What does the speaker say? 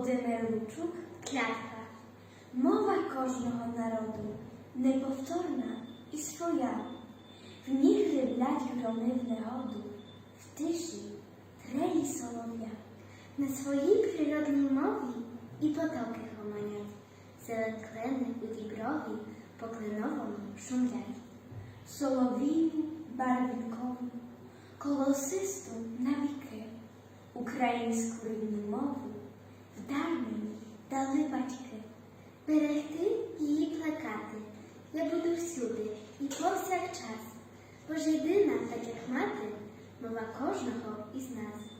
Володимир Лучук, клятва. Мова кожного народу неповторна і своя. В ній гриблять громи в негоду, в тиші трелі солов'я. На своїй природній мові і потоки гомонять, серед клени у діброві по кленовому шумлять. Соловію барвінкову, колосисту навіки, українську мені дали батьки. Берегти її плекати я буду всюди і повсякчас, бо ж єдина, так як мати, мова кожного із нас.